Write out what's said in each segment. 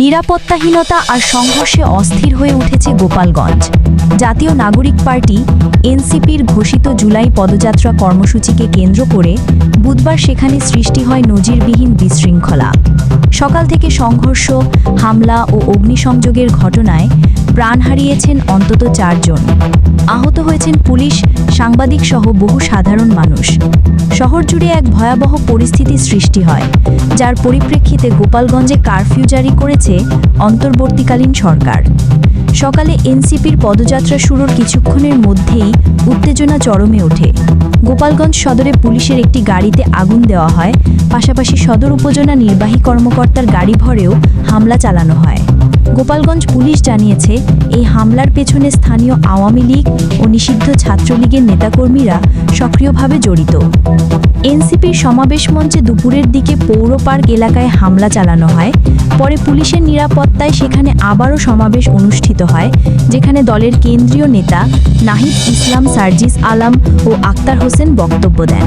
নিরাপত্তাহীনতা আর সংঘর্ষে অস্থির হয়ে উঠেছে গোপালগঞ্জ। জাতীয় নাগরিক পার্টি, এনসিপির ঘোষিত জুলাই পদযাত্রা কর্মসূচিকে কেন্দ্র করে বুধবার সেখানে সৃষ্টি হয় নজিরবিহীন বিশৃঙ্খলা। সকাল থেকে সংঘর্ষ, হামলা ও অগ্নিসংযোগের ঘটনায় প্রাণ হারিয়েছেন অন্তত চারজন। আহত হয়েছেন পুলিশ সাংবাদিক সহ বহু সাধারণ মানুষ। শহর জুড়ে এক ভয়াবহ পরিস্থিতি সৃষ্টি হয়, যার পরিপ্রেক্ষিতে গোপালগঞ্জে কারফিউ জারি করেছে অন্তর্বর্তীকালীন সরকার। সকালে এনসিপির পদযাত্রা শুরুর কিছুক্ষণের মধ্যেই উত্তেজনা চরমে ওঠে। গোপালগঞ্জ সদরে পুলিশের একটি গাড়িতে আগুন দেওয়া হয়, পাশাপাশি সদর উপজেলা নির্বাহী কর্মকর্তার গাড়ি ভরেও হামলা চালানো হয়। গোপালগঞ্জ পুলিশ জানিয়েছে, এই হামলার পেছনে স্থানীয় আওয়ামী লীগ ও নিষিদ্ধ ছাত্রলীগের নেতাকর্মীরা সক্রিয়ভাবে জড়িত। এনসিপির সমাবেশ মঞ্চে দুপুরের দিকে পৌর পার্ক এলাকায় হামলা চালানো হয়। পরে পুলিশের নিরাপত্তায় সেখানে আবারও সমাবেশ অনুষ্ঠিত হয়, যেখানে দলের কেন্দ্রীয় নেতা নাহিদ ইসলাম সার্জিস আলম ও আক্তার হোসেন বক্তব্য দেন।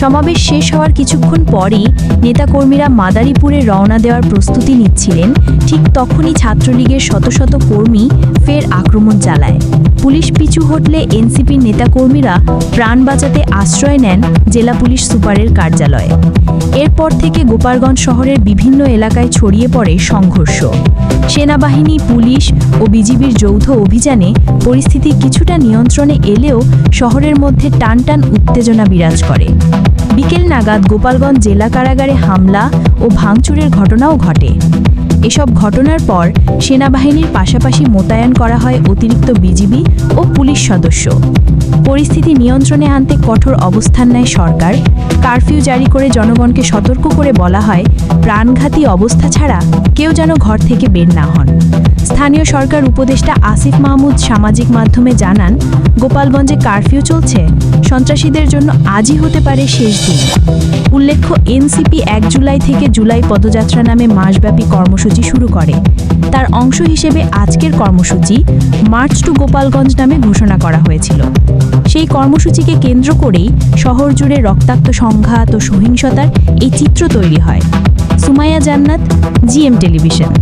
সমাবেশ শেষ হওয়ার কিছুক্ষণ পরই নেতাকর্মীরা মাদারীপুরে রওনা দেওয়ার প্রস্তুতি নিচ্ছিলেন। ঠিক তখনই ছাত্রলীগের শত শত কর্মী ফের আক্রমণ চালায়। পুলিশ পিছু হটলে এনসিপির নেতাকর্মীরা প্রাণ বাঁচাতে আশ্রয় নেন জেলা পুলিশ সুপারের কার্যালয়ে। এরপর থেকে গোপালগঞ্জ শহরের বিভিন্ন এলাকায় ছড়িয়ে পড়ে সংঘর্ষ। সেনাবাহিনী, পুলিশ ও বিজিবির যৌথ অভিযানে পরিস্থিতি কিছুটা নিয়ন্ত্রণে এলেও শহরের মধ্যে টানটান উত্তেজনা বিরাজ করে। বিকেল নাগাদ গোপালগঞ্জ জেলা কারাগারে হামলা ও ভাঙচুরের ঘটনাও ঘটে। এসব ঘটনার পর সেনাবাহিনীর পাশাপাশি মোতায়েন করা হয় অতিরিক্ত বিজিবি ও পুলিশ সদস্য। পরিস্থিতি নিয়ন্ত্রণে আনতে কঠোর অবস্থান নেয় সরকার। কারফিউ জারি করে জনগণকে সতর্ক করে বলা হয়, প্রাণঘাতী অবস্থা ছাড়া কেউ যেন ঘর থেকে বের না হন। স্থানীয় সরকার উপদেষ্টা আসিফ মাহমুদ সামাজিক মাধ্যমে জানান, গোপালগঞ্জে কারফিউ চলছে? সন্ত্রাসীদের জন্য আজই হতে পারে শেষ দিন। উল্লেখ্য, এনসিপি এক জুলাই থেকে জুলাই পদযাত্রা নামে মাসব্যাপী কর্মসূচি শুরু করে। তার অংশ হিসেবে আজকের কর্মসূচি মার্চ টু গোপালগঞ্জ নামে ঘোষণা করা হয়েছিল। সেই কর্মসূচিকে কেন্দ্র করেই শহর জুড়ে রক্তাক্ত সংঘাত ও সহিংসতার এই চিত্র তৈরি হয়। সুমাইয়া জান্নাত, জিএম টেলিভিশন।